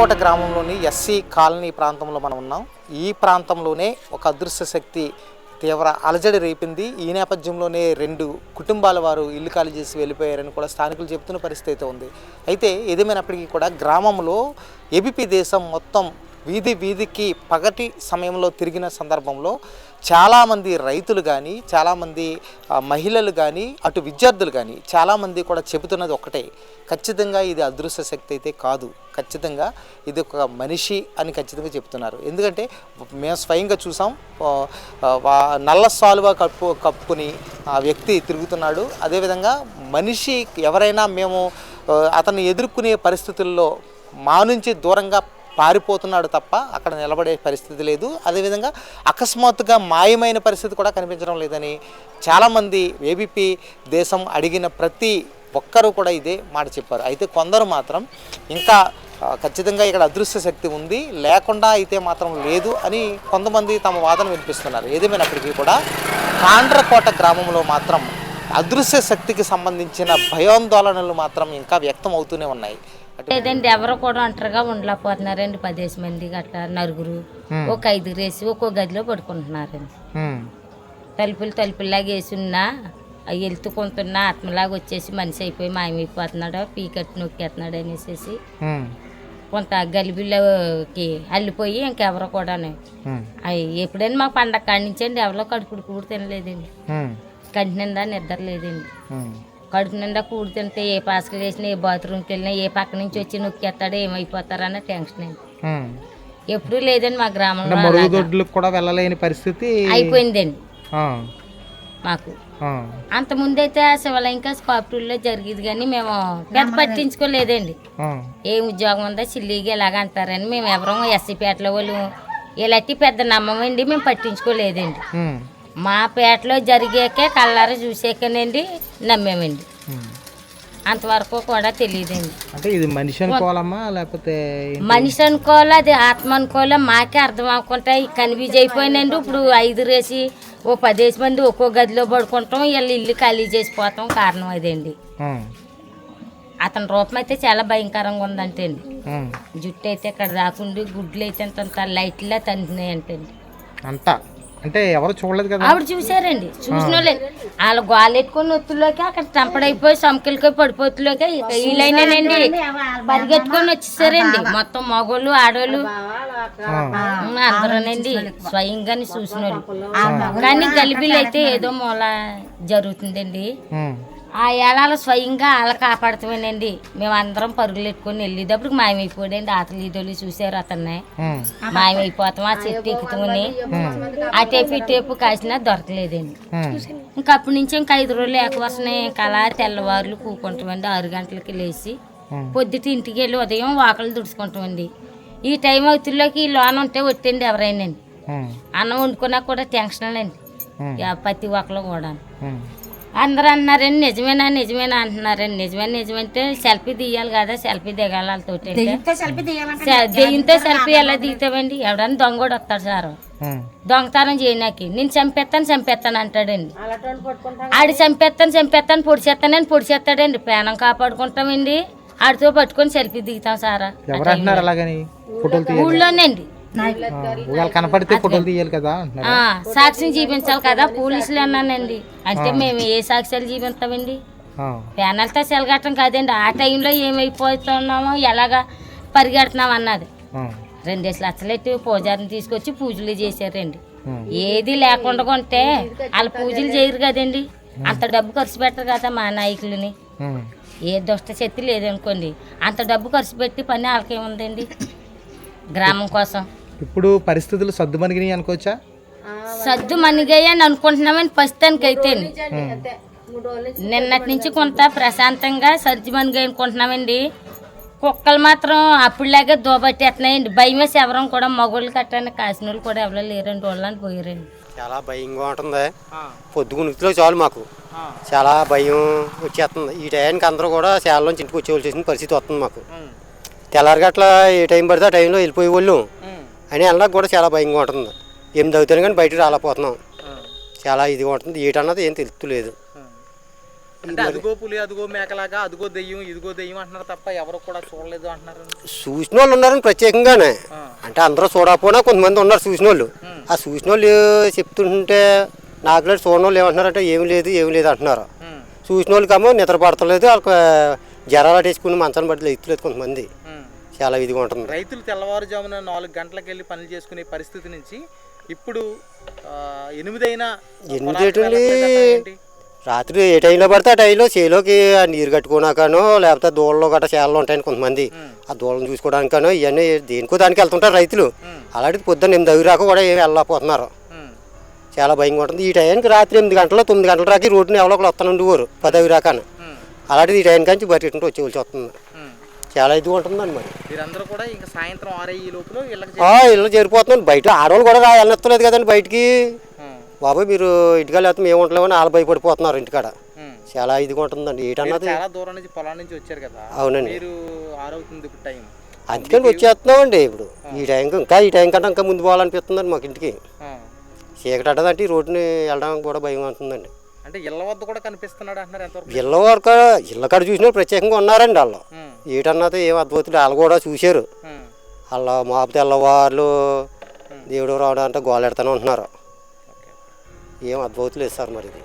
కాండ్రకోట గ్రామంలోని SC colony ప్రాంతంలో మనం ఉన్నాం. ఈ ప్రాంతంలోనే ఒక అదృశ్య శక్తి తీవ్ర అలజడి రేపింది. ఈ నేపథ్యంలోనే రెండు కుటుంబాల వారు ఇల్లు ఖాళీ చేసి వెళ్ళిపోయారని కూడా స్థానికులు చెబుతున్న పరిస్థితి అయితే ఉంది. అయితే ఏదేమైనప్పటికీ కూడా గ్రామంలో ఏబీపీ దేశం మొత్తం వీధి వీధికి పగటి సమయంలో తిరిగిన సందర్భంలో చాలామంది రైతులు కానీ చాలామంది మహిళలు కానీ అటు విద్యార్థులు కానీ చాలామంది కూడా చెబుతున్నది ఒకటే ఖచ్చితంగా ఇది అదృశ్య శక్తి అయితే కాదు. ఖచ్చితంగా ఇది ఒక మనిషి అని ఖచ్చితంగా చెప్తున్నారు ఎందుకంటే మేము స్వయంగా చూసాం నల్ల సాలువా కప్పు కప్పుని ఆ వ్యక్తి తిరుగుతున్నాడు. అదేవిధంగా మనిషి ఎవరైనా మేము అతన్ని ఎదుర్కొనే పరిస్థితుల్లో మా నుంచి దూరంగా పారిపోతున్నాడు తప్ప అక్కడ నిలబడే పరిస్థితి లేదు. అదేవిధంగా అకస్మాత్తుగా మాయమైన పరిస్థితి కూడా కనిపించడం లేదని చాలామంది ఏబీపీ దేశం అడిగిన ప్రతి ఒక్కరూ కూడా ఇదే మాట చెప్పారు. అయితే కొందరు మాత్రం ఇంకా ఖచ్చితంగా ఇక్కడ అదృశ్య శక్తి ఉంది లేకుండా అయితే మాత్రం లేదు అని కొంతమంది తమ వాదన వినిపిస్తున్నారు. ఏదేమైనప్పటికీ కూడా కాండ్రకోట గ్రామంలో మాత్రం అదృశ్య శక్తికి సంబంధించిన భయాందోళనలు మాత్రం ఇంకా వ్యక్తం అవుతూనే ఉన్నాయి. లేదండి ఎవరు కూడా ఒంటరిగా ఉండలేకపోతున్నారండి. పదేసి మంది గట్రా నలుగురు ఒక ఐదు రేసి ఒక్కో గదిలో పడుకుంటున్నారండి. తలుపులు తలుపుల్లాగా వేసి ఉన్నా అవి వెళ్తుకుంటున్నా ఆత్మలాగా వచ్చేసి మనిషి అయిపోయి మాయమైపోతున్నాడు పీకట్టు నొక్కేస్తున్నాడు అనేసి కొంత గలిబిలోకి అల్లిపోయి ఇంకెవరు కూడా అవి ఎప్పుడైనా మా పండగ కాడి నుంచి అండి ఎవరో కడుపుడు కూడు తినలేదండి. కంటి నిండా నిద్ర లేదండి. కడుపు నిండా కూడి తింటే ఏ పాసకలు వేసినా ఏ బాత్రూమ్కి వెళ్ళినా ఏ పక్క నుంచి వచ్చి నొక్కేస్తాడో ఏమైపోతారన్న టెన్షన్ అండి. ఎప్పుడూ లేదండి మా గ్రామంలో. మరుగుదొడ్లకు కూడా వెళ్ళలేని పరిస్థితి అయిపోయిందండి. ఆ, మాకు. ఆ, అంత ముందైతే ఆ శివలయంక స్కాప్టూల్లో జరిగేది కానీ మేము పెద్ద పట్టించుకోలేదండి. ఏ ఉద్యోగం ఉందో సిల్లిగా ఇలాగ అంటారని మేము ఎవరో ఎస్సీపేటలో వాళ్ళు. ఇలాంటి పెద్ద నమ్మమండి మేము పట్టించుకోలేదండి. మా పేటలో జరిగాకే కళ్ళారా చూసాకనండి నమ్మామండి. అంతవరకు కూడా తెలియదండి. అంటే ఇది మనిషి అనుకోవాలమ్మా లేకపోతే? మనిషి అనుకోవాలా అది ఆత్మ అనుకోవాలా మాకే అర్థం అవ్వకుండా కన్ఫ్యూజ్ అయిపోయినండి ఇప్పుడు ఐదు రేసి ఓ పదేసి మంది ఒక్కో గదిలో పడుకుంటాం వీళ్ళు ఇల్లు ఖాళీ చేసిపోతాం కారణం అదండి. అతని రూపం అయితే చాలా భయంకరంగా ఉందంటే అండి జుట్టు అయితే ఇక్కడ రాకుండి గుడ్లు అయితే అంత లైట్లా తంటున్నాయి అంటే అంతా. అంటే ఎవరు చూడలేదు కదా? ఆవిడ చూసారండి చూసిన వాళ్ళే వాళ్ళ గోలెట్టుకుని ఒత్తులోకి అక్కడ టంపడైపోయి సొంకలకి పడిపోతులోకి వీలైనానండి పరిగెట్టుకొని వచ్చేసారండి. మొత్తం మగోళ్ళు ఆడోళ్ళు. అందరూనండి. స్వయంగానే చూసిన వాళ్ళు కానీ గలిబిలు అయితే ఏదో మూల జరుగుతుందండి. ఆ ఏళాలు స్వయంగా వాళ్ళ కాపాడుతామేనండి మేము అందరం పరుగులు ఎట్టుకొని వెళ్ళేటప్పుడు మాయమైపోయాడండి. ఆతలు ఈదోళ్ళు చూసారు అతన్ని. మాయమైపోతాం ఆ చెట్టు ఎక్కుతుని ఆ టేపు టేపు కాసినా దొరకలేదండి. ఇంకా అప్పటి నుంచి ఇంకా ఐదు రోజులు ఏకవసనాయి ఇంకా అలా తెల్లవారులు కూకుంటామండి. ఆరు గంటలకి లేచి పొద్దుట ఇంటికి వెళ్ళి ఉదయం వాకలు తుడుచుకుంటామండి. ఈ టైం అవుతుల్లోకి లోన ఉంటే ఒట్టండి ఎవరైనా అన్నం వండుకున్నా కూడా టెన్షన్ అండి ప్రతి ఒక్కరు కూడా అందరూ అన్నారండి నిజమేనా నిజమేనా అంటున్నారండి నిజమే నిజమంటే సెల్ఫీ తీయాలి కదా సెల్ఫీ దిగాలి వాళ్ళతోటి దెయ్యంతో సెల్ఫీ ఎలా దిగుతామండి? ఎవడన్నా దొంగోడు వస్తాడు సార్. దొంగతనం చేయనాకి నేను చంపేస్తాను చంపేస్తాను అంటాడండి. ఆడి చంపేస్తాను చంపేస్తాను పొడిచేస్తానని పొడిచేస్తాడండి ప్రాణం కాపాడుకుంటామండి. ఆడితో పట్టుకొని సెల్ఫీ దిగుతాం సారా. ఎవరు అంటున్నారు అలాగని? ఫోటోలు తీయాలి. ఊళ్ళోనండి. కనపడితే ఫోటోలు తీయాలి కదా సాక్ష్యం చూపించాలి కదా పోలీసులు అన్నానండి. అంటే మేము ఏ సాక్ష్యాలు చూపిస్తామండి? ఆ, ప్యానల్తో సెలగట్టం కాదండి. ఆ టైంలో ఏమైపోతున్నామో ఎలాగా పరిగెడుతున్నాం అన్నది. రెండేసి లక్షలు ఎత్తి పూజారిని తీసుకొచ్చి పూజలు చేశారండి. ఏది లేకుండా ఉంటే వాళ్ళు పూజలు చేయరు కదండి. అంత డబ్బు ఖర్చు పెట్టరు కదా మా నాయకులని. ఏ దుష్ట శక్తి లేదనుకోండి. అంత డబ్బు ఖర్చు పెట్టి పని వాళ్ళకేముందండి? గ్రామం కోసం. ఇప్పుడు పరిస్థితులు సర్దుమణిగినాయి అనుకోవచ్చా? సద్దు మనిగయ్యని అనుకుంటున్నామని ప్రస్తుతానికి అయితే నిన్నటి నుంచి కొంత ప్రశాంతంగా సర్ది మనిగా అనుకుంటున్నామండి. కుక్కలు మాత్రం అప్పుడులాగే దోబట్టేస్తున్నాయండి. భయం వేసి ఎవరం కూడా మగోళ్ళు కట్టని కాసిన వాళ్ళు కూడా ఎవరో లేరండి వాళ్ళని పోయారండి. చాలా భయంగా ఉంటుంది. పొద్దుగునికిలో చాలు మాకు. చాలా భయం వచ్చేస్తుంది. ఈ టైంకి అందరూ కూడా శాలలోంచి ఇంటికి వచ్చేవాల్సిన పరిస్థితి వస్తుంది మాకు. తెల్లారిగట్ల ఏ టైం పడితే ఆ టైంలో వెళ్ళిపోయే వాళ్ళు అని వెళ్ళడానికి కూడా చాలా భయంగా ఉంటుంది. ఎనిమిది అవుతాను కానీ బయటకు రాలేకపోతున్నాం. చాలా ఇదిగా ఉంటుంది. ఏటన్నది ఏం తెలుస్తలేదు అంటే అదిగో పులి అదిగో మేకలాగా అదిగో దెయ్యం ఇదిగో దెయ్యం అంటున్నారు తప్ప ఎవరు కూడా చూడలేదు అంటున్నారు. చూసిన వాళ్ళు ఉన్నారని ప్రత్యేకంగానే. అంటే అందరూ చూడకపోయినా కొంతమంది ఉన్నారు చూసిన వాళ్ళు ఆ చూసిన వాళ్ళు చెప్తుంటే నాకు లేదు చూడని వాళ్ళు ఏమంటున్నారంటే ఏమి లేదు ఏమి లేదు అంటున్నారు. చూసిన వాళ్ళకేమో నిద్ర పడతలేదు వాళ్ళకి జ్వరాలు వేసుకుని మంచాన్ని పడి ఎత్తులేదు కొంతమంది. చాలా ఇదిగా ఉంటుంది. రైతులు తెల్లవారుజామున నాలుగు గంటలకు వెళ్ళి పనులు చేసుకునే పరిస్థితి నుంచి ఇప్పుడు ఎనిమిదైనా ఎనిమిది? రాత్రి ఏ టైంలో పడితే ఆ టైంలో చేలోకి ఆ నీరు కట్టుకున్నాకనో లేకపోతే దూడలో గట్రా చేలలో ఉంటాయని కొంతమంది ఆ దూడలను చూసుకోవడానికనో ఇవన్నీ దేనికో దానికి వెళ్తుంటారు రైతులు. అలాంటిది పొద్దున్న ఎనిమిది అవి రాక కూడా ఏమి వెళ్ళకపోతున్నారు చాలా భయంగా ఉంటుంది. ఈ టైంకి రాత్రి ఎనిమిది గంటల తొమ్మిది గంటల రాకి రోడ్డుని ఎవరో ఒకరు వస్తాను ఊరు పది అవి రాకాను అలాంటిది ఈ టైం కంచి బయటకుంటూ వచ్చేవాల్సి వస్తుంది. ఉమ్. చాలా ఇదిగా ఉంటుందండి మరి. కూడా ఇంకా సాయంత్రం లోపల ఇల్లు చేరిపోతున్నాను బయట ఆడవాళ్ళు కూడా రా వెళ్ళనెత్తలేదు కదండి బయటికి. బాబాయ్ మీరు ఇంటికాడ లేకపోతే మేము ఉండలేమని వాళ్ళు భయపడిపోతున్నారు ఇంటికాడ. చాలా ఇదిగా ఉంటుందండి. ఏటన్నది? చాలా దూరం నుంచి పొలం నుంచి వచ్చారు కదా. అవునండి. మీరు ఆరవుతుంది ఇప్పుడు టైం. అందుకని వచ్చేస్తున్నామండి ఇప్పుడు. ఈ టైంకి ఇంకా ఈ టైం కంటే ఇంకా ముందు పోవాలనిపిస్తుందండి మాకు ఇంటికి. చీకటి అడ్డదంటే ఈ రోడ్డుని వెళ్ళడానికి కూడా భయం అవుతుందండి అంటే ఇళ్ళ వద్ద కూడా కనిపిస్తున్నాడు అంటున్నారు ఎంతవరకు? ఇళ్ళ వరకు ఇళ్ళ కాడ చూసిన ప్రత్యేకంగా ఉన్నారండి వాళ్ళు. ఏటన్నది ఏం అద్భుతులు వాళ్ళు కూడా చూశారు. వాళ్ళ మాపు తెల్లవాళ్ళు దేవుడు రావడం అంటే గోలెడతానే ఉంటున్నారు. ఏం అద్భుతులు ఇస్తారు మరి ఇది.